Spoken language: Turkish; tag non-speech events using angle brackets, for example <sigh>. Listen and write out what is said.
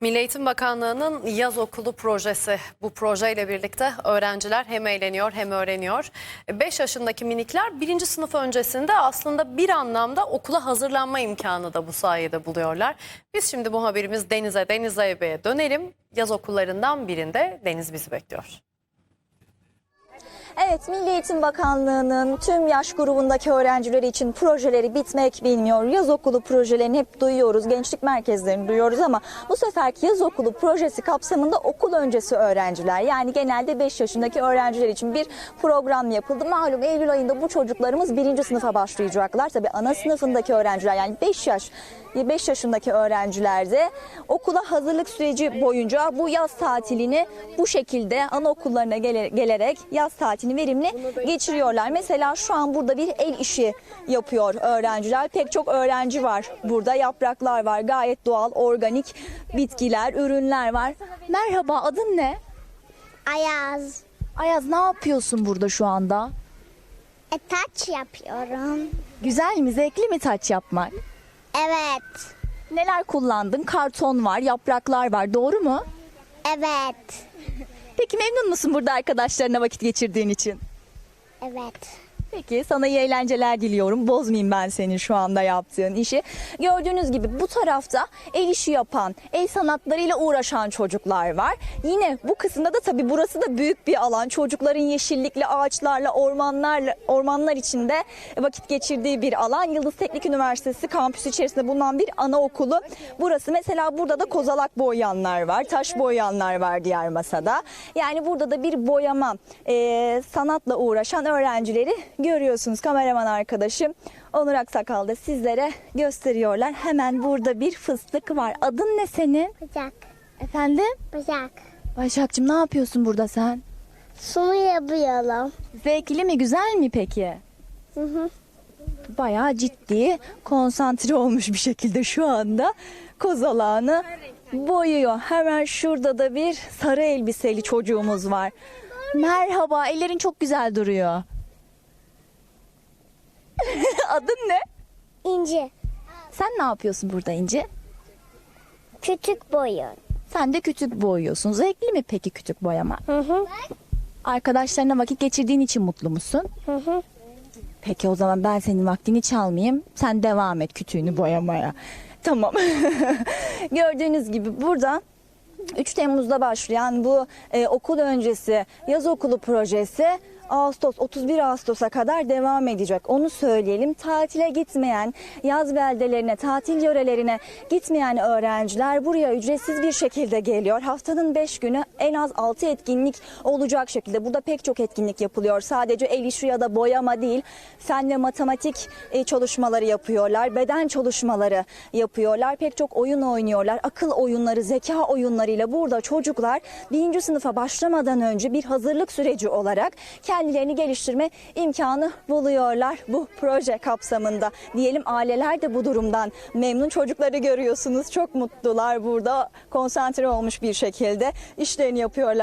Milli Eğitim Bakanlığı'nın yaz okulu projesi. Bu projeyle birlikte öğrenciler hem eğleniyor hem öğreniyor. 5 yaşındaki minikler birinci sınıf öncesinde aslında bir anlamda okula hazırlanma imkanı da bu sayede buluyorlar. Biz şimdi bu haberimiz Deniz'e, Deniz Aybe'ye dönelim. Yaz okullarından birinde Deniz bizi bekliyor. Evet, Milli Eğitim Bakanlığı'nın tüm yaş grubundaki öğrencileri için projeleri bitmek bilmiyor. Yaz okulu projelerini hep duyuyoruz, gençlik merkezlerini duyuyoruz ama bu seferki yaz okulu projesi kapsamında okul öncesi öğrenciler yani genelde 5 yaşındaki öğrenciler için bir program yapıldı. Malum Eylül ayında bu çocuklarımız birinci sınıfa başlayacaklar. Tabii ana sınıfındaki öğrenciler yani 5 yaş 5 yaşındaki öğrenciler de okula hazırlık süreci boyunca bu yaz tatilini bu şekilde anaokullarına gele- gelerek yaz tatilini verimli geçiriyorlar. Mesela şu an burada bir el işi yapıyor öğrenciler. Pek çok öğrenci var burada. Yapraklar var. Gayet doğal, organik bitkiler, ürünler var. Merhaba, adın ne? Ayaz. Ayaz ne yapıyorsun burada şu anda? E, taç yapıyorum. Güzel mi, zevkli mi taç yapmak? Evet. Neler kullandın? Karton var, yapraklar var. Doğru mu? Evet. Peki memnun musun burada arkadaşlarına vakit geçirdiğin için? Evet. Peki sana iyi eğlenceler diliyorum. Bozmayayım ben senin şu anda yaptığın işi. Gördüğünüz gibi bu tarafta el işi yapan, el sanatlarıyla uğraşan çocuklar var. Yine bu kısımda da tabii burası da büyük bir alan. Çocukların yeşillikli ağaçlarla, ormanlarla, ormanlar içinde vakit geçirdiği bir alan. Yıldız Teknik Üniversitesi kampüsü içerisinde bulunan bir anaokulu. Burası mesela burada da kozalak boyayanlar var, taş boyayanlar var diğer masada. Yani burada da bir boyama, e, sanatla uğraşan öğrencileri görüyorsunuz. Kameraman arkadaşım Onur Aksakal da sizlere gösteriyorlar. Hemen burada bir fıstık var. Adın ne senin? Bacak. Efendim? Bacak. Başakçım ne yapıyorsun burada sen? Sunu yapıyorum. Zevkli mi, güzel mi peki? Hı hı. Bayağı ciddi, konsantre olmuş bir şekilde şu anda kozalağını boyuyor. Hemen şurada da bir sarı elbiseli çocuğumuz var. Merhaba, ellerin çok güzel duruyor. Adın ne? İnci. Sen ne yapıyorsun burada İnci? Küçük boyun. Sen de kütük boyuyorsun. Zevkli mi peki kütük boyama? Hı hı. Arkadaşlarına vakit geçirdiğin için mutlu musun? Hı hı. Peki o zaman ben senin vaktini çalmayayım. Sen devam et kütüğünü boyamaya. Tamam. <laughs> Gördüğünüz gibi burada 3 Temmuz'da başlayan bu e, okul öncesi yaz okulu projesi Ağustos 31 Ağustos'a kadar devam edecek. Onu söyleyelim. Tatile gitmeyen, yaz beldelerine, tatil yörelerine gitmeyen öğrenciler buraya ücretsiz bir şekilde geliyor. Haftanın 5 günü en az 6 etkinlik olacak şekilde. Burada pek çok etkinlik yapılıyor. Sadece el işi ya da boyama değil. Fen ve matematik e, çalışmaları yapıyorlar. Beden çalışmaları yapıyorlar. Pek çok oyun oynuyorlar. Akıl oyunları, zeka oyunlarıyla burada çocuklar birinci sınıfa başlamadan önce bir hazırlık süreci olarak kendilerini geliştirme imkanı buluyorlar bu proje kapsamında. Diyelim aileler de bu durumdan memnun çocukları görüyorsunuz. Çok mutlular burada konsantre olmuş bir şekilde işlerini yapıyorlar.